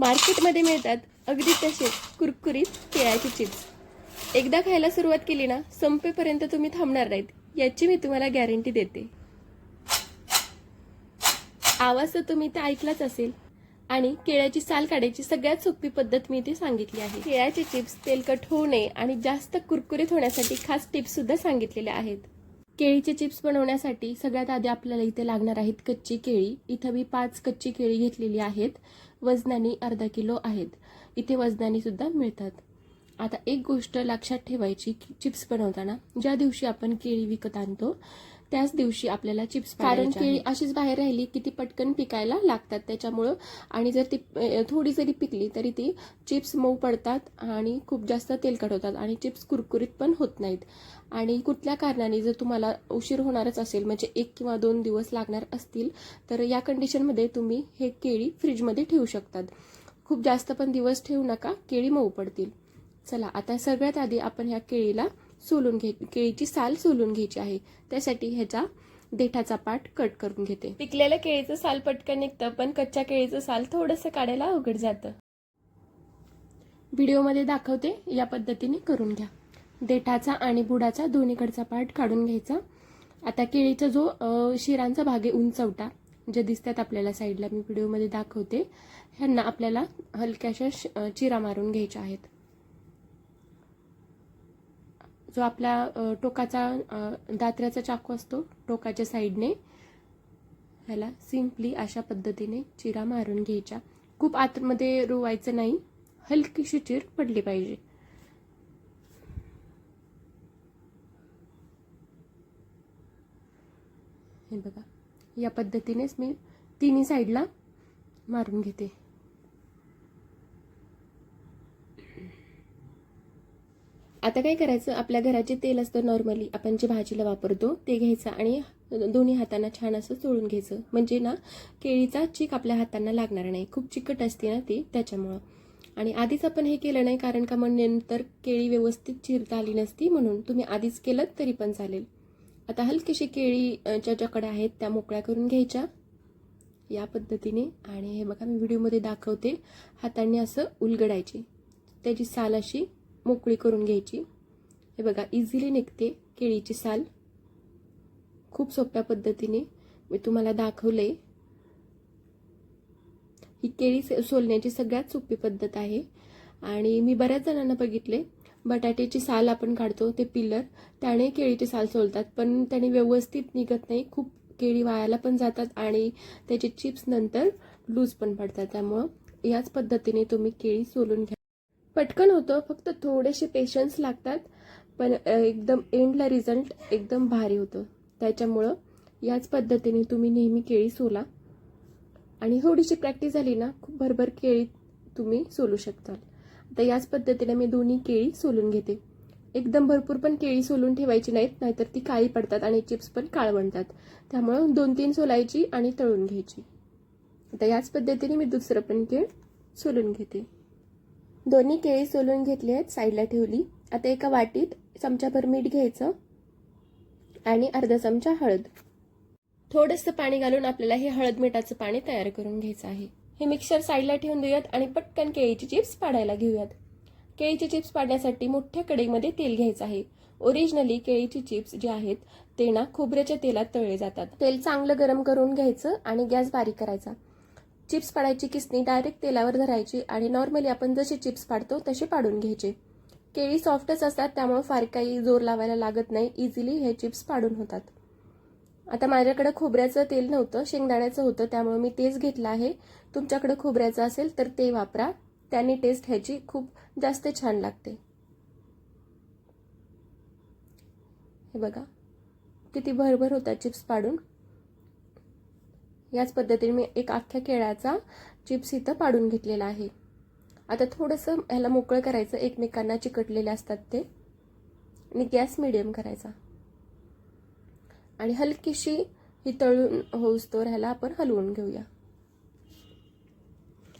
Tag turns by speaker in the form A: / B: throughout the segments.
A: मार्केटमध्ये मिळतात अगदी तसेच कुरकुरीत केळ्याचे चिप्स. एकदा खायला सुरुवात केली ना संपेपर्यंत तुम्ही थांबणार नाहीत याची मी तुम्हाला गॅरंटी देते. आवाज तर तुम्ही ते ऐकलाच असेल आणि केळ्याची साल काढायची सगळ्यात सोपी पद्धत मी इथे सांगितली आहे. केळ्याचे चिप्स तेलकट होऊ नये आणि जास्त कुरकुरीत होण्यासाठी खास टिप्स सुद्धा सांगितलेल्या आहेत. केळीचे चिप्स बनवण्यासाठी सगळ्यात आधी आपल्याला इथे लागणार आहेत कच्ची केळी. इथं मी पाच कच्ची केळी घेतलेली आहेत. वजनाने अर्धा किलो आहेत. इथे वजनाने सुद्धा मिळतात. आता एक गोष्ट लक्षात ठेवायची की चिप्स बनवताना ज्या दिवशी आपण केळी विकत आणतो त्याच दिवशी आपल्याला चिप्स कारण केळी अशीच बाहेर राहिली की ती पटकन पिकायला लागतात त्याच्यामुळं. आणि जर ती थोडी जरी पिकली तरी ती चिप्स मऊ पडतात आणि खूप जास्त तेलकट होतात आणि चिप्स कुरकुरीत पण होत नाहीत. आणि कुठल्या कारणाने जर तुम्हाला उशीर होणारच असेल म्हणजे एक किंवा दोन दिवस लागणार असतील तर या कंडिशनमध्ये तुम्ही हे केळी फ्रीजमध्ये ठेवू शकतात. खूप जास्त पण दिवस ठेवू नका केळी मऊ पडतील. चला आता सगळ्यात आधी आपण ह्या केळीला सोलून घे केळीची साल सोलून घ्यायची आहे. त्यासाठी ह्याचा देठाचा पाट कट करून घेते. पिकलेल्या केळीचं साल पटकन निघतं पण कच्च्या केळीचं साल थोडंसं काढायला अवघड जातं. व्हिडिओमध्ये दाखवते या पद्धतीने करून घ्या. देठाचा आणि बुडाचा दोन्हीकडचा पार्ट काढून घ्यायचा. आता केळीचा जो शिरांचा भाग आहे उंचवटा जे दिसतात आपल्याला साईडला मी व्हिडिओमध्ये दाखवते. ह्यांना आपल्याला हलक्याशा चिरा मारून घ्यायच्या आहेत. जो आपला टोकाचा दात्र्याचा चाकू असतो टोकाच्या साईडने ह्याला सिम्पली अशा पद्धतीने चिरा मारून घ्यायच्या. खूप आतमध्ये रुवायचं नाही हलकीशी चीर पडली पाहिजे. हे बघा या पद्धतीनेच मी तिन्ही साईडला मारून घेते. आता काय करायचं? आपल्या घराचे तेल असतं नॉर्मली आपण जे भाजीला वापरतो ते घ्यायचं आणि दोन्ही हातांना छान असं चोळून घ्यायचं. म्हणजे ना केळीचा चीक आपल्या हातांना लागणार नाही. खूप चिकट असते ना ती त्याच्यामुळं. आणि आधीच आपण हे केलं नाही कारण का मग नंतर केळी व्यवस्थित चिरता आली नसती म्हणून. तुम्ही आधीच केलं तरी पण चालेल. आता हलकीशी केळीच्या ज्या कडा आहेत त्या मोकळ्या करून घ्यायच्या. या पद्धतीने. आणि हे बघा मी व्हिडिओमध्ये दाखवते हातांनी असं उलगडायची. त्याची साल अशी मोकळी करून घ्यायची. हे बघा इझिली निघते केळीची साल. खूप सोप्या पद्धतीने मी तुम्हाला दाखवले ही केळी सोलण्याची सगळ्यात सोपी पद्धत आहे. आणि मी बऱ्याच जणांना बघितले बटाट्याची साल आपण काढतो ते पिलर त्याने केळीची साल सोलतात. पण त्याने व्यवस्थित निघत नाही खूप केळी वायाला पण जातात आणि त्याचे चिप्स नंतर लूज पण पडतात. त्यामुळं याच पद्धतीने तुम्ही केळी सोलून घ्या. पटकन होतं फक्त थोडेसे पेशन्स लागतात पण एकदम एंडला रिझल्ट एकदम भारी होतं. त्याच्यामुळं याच पद्धतीने तुम्ही नेहमी केळी सोला. आणि थोडीशी प्रॅक्टिस झाली ना खूप भरभर केळी तुम्ही सोलू शकताल आता याच पद्धतीने मी दोन्ही केळी सोलून घेते. एकदम भरपूर पण केळी सोलून ठेवायची नाहीत नाहीतर ती काळी पडतात आणि चिप्स पण काळ बनतात. त्यामुळं दोन तीन सोलायची आणि तळून घ्यायची. आता याच पद्धतीने मी दुसरं पण केळ सोलून घेते. दोन्ही केळी सोलून घेतली आहेत साईडला ठेवली. आता एका वाटीत चमचाभर मीठ घ्यायचं आणि अर्धा चमचा हळद. थोडंसं पाणी घालून आपल्याला हे हळद मिठाचं पाणी तयार करून घ्यायचं आहे. हे मिक्सर साईडला ठेवून देऊयात आणि पटकन केळीची चिप्स पाडायला घेऊयात. केळीचे चिप्स पाडण्यासाठी मोठ्या कढईमध्ये तेल घ्यायचं आहे. ओरिजिनली केळीची चिप्स जे आहेत ते ना खोबऱ्याच्या तेलात तळले जातात. तेल चांगलं गरम करून घ्यायचं आणि गॅस बारीक करायचा. चिप्स पाडायची किसनी डायरेक्ट तेलावर धरायची आणि नॉर्मली आपण जसे चिप्स पाडतो तसे पाडून घ्यायचे. केळी सॉफ्टच असतात त्यामुळे फार काही जोर लावायला लागत नाही इझिली हे चिप्स पाडून होतात. आता माझ्याकडे खोबऱ्याचं तेल नव्हतं शेंगदाण्याचं होतं त्यामुळे मी तेच घेतलं आहे. तुमच्याकडे खोबऱ्याचं असेल तर ते वापरा त्याने टेस्ट ह्याची खूप जास्त छान लागते. हे बघा किती भरभर होतात चिप्स पाडून. याच पद्धतीने मी एक अख्ख्या केळ्याचा चिप्स इथं पाडून घेतलेला आहे. आता थोडंसं ह्याला मोकळं करायचं एकमेकांना चिकटलेले असतात ते. आणि गॅस मिडियम करायचा. आणि हलकीशी ही तळून होऊस्तोवर ह्याला आपण हलवून घेऊया.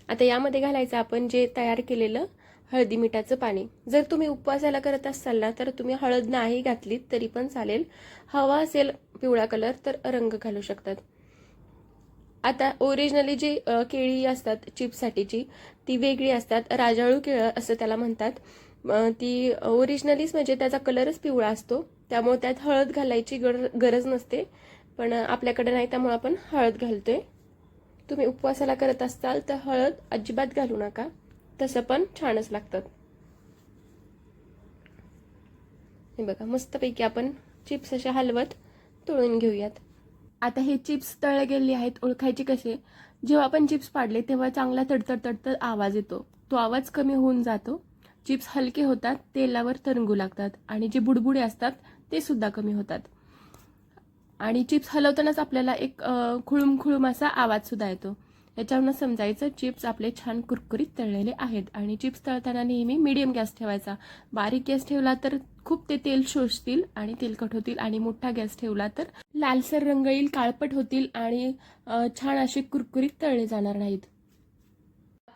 A: आता यामध्ये घालायचं आपण जे तयार केलेलं हळदी मिठाचं पाणी. जर तुम्ही उपवासाला करत असाल ना तर तुम्ही हळद नाही घातलीत तरी पण चालेल. हवा असेल पिवळा कलर तर रंग घालू शकतात. आता ओरिजिनली जी केळी असतात चिप्ससाठीची ती वेगळी असतात. राजाळू केळं असं त्याला म्हणतात. ती ओरिजिनलीच म्हणजे त्याचा कलरच पिवळा असतो. त्यामुळे त्यात हळद घालायची गर गरज नसते. पण आपल्याकडे नाही त्यामुळे आपण हळद घालतोय. तुम्ही उपवासाला करत असाल तर हळद अजिबात घालू नका. तसं पण छानच लागतात. हे बघा मस्तपैकी आपण चिप्स असे हलवत तळून घेऊयात. आता हे चिप्स तळले गेले आहेत ओळखायचे कसे? जेव्हा आपण चिप्स पाडले तेव्हा चांगला तडतड तडतड आवाज येतो. तो आवाज कमी होऊन जातो. चिप्स हलके होतात तेलावर तरंगू लागतात आणि जे बुडबुडे असतात ते सुद्धा कमी होतात. आणि चिप्स हलवतानाच आपल्याला एक खुळूम खुळूम असा आवाज सुद्धा येतो. याच्यावरनं समजायचं चिप्स आपले छान कुरकुरीत तळलेले आहेत आणि चिप्स तळताना नेहमी मीडियम गॅस ठेवायचा. बारीक गॅस ठेवला तर खूप ते तेल शोषतील आणि तेलकट होतील आणि मोठा गॅस ठेवला तर लालसर रंग येईल काळपट होतील आणि छान असे कुरकुरीत तळले जाणार नाहीत.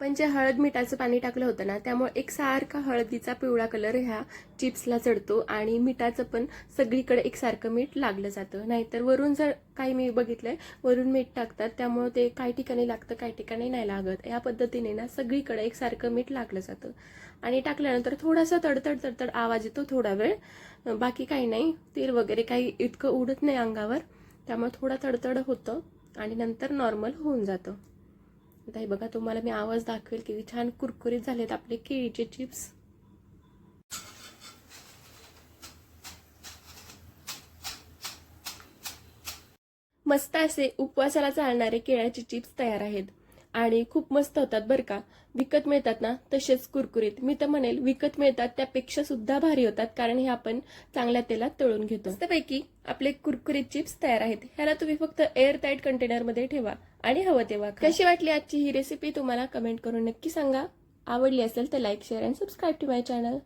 A: आपण जे हळद मिठाचं पाणी टाकलं होतं ना त्यामुळे एक सारखा हळदीचा पिवळा कलर ह्या चिप्सला चढतो आणि मिठाचं पण सगळीकडे एकसारखं मीठ लागलं जातं. नाहीतर वरून जर काही मी बघितलंय वरून मीठ टाकतात त्यामुळे ते काही ठिकाणी लागतं काही ठिकाणी नाही लागत. या पद्धतीने ना सगळीकडे एकसारखं मीठ लागलं जातं. आणि टाकल्यानंतर थोडासा तडतड तडतड आवाज येतो थोडा वेळ. बाकी काही नाही तेल वगैरे काही इतकं उडत नाही अंगावर त्यामुळे थोडा तडतड होतं आणि नंतर नॉर्मल होऊन जातं. आता हे बघा तुम्हाला मी आवाज दाखवेल किती छान कुरकुरीत झालेत आपले केळीचे चिप्स. मस्त असे उपवासाला चालणारे केळ्याचे चिप्स तयार आहेत. आणि खूप मस्त होतात बरं का. विकत मिळतात ना तसेच कुरकुरीत. मी तर म्हणेल विकत मिळतात त्यापेक्षा सुद्धा भारी होतात कारण हे आपण चांगल्या तेलात तळून घेतो. मस्तपैकी आपले कुरकुरीत चिप्स तयार आहेत. ह्याला तुम्ही फक्त एअर टाईट कंटेनरमध्ये ठेवा. आणि हवं तेव्हा कशी वाटली आजची ही रेसिपी तुम्हाला कमेंट करून नक्की सांगा. आवडली असेल तर like share and subscribe to my channel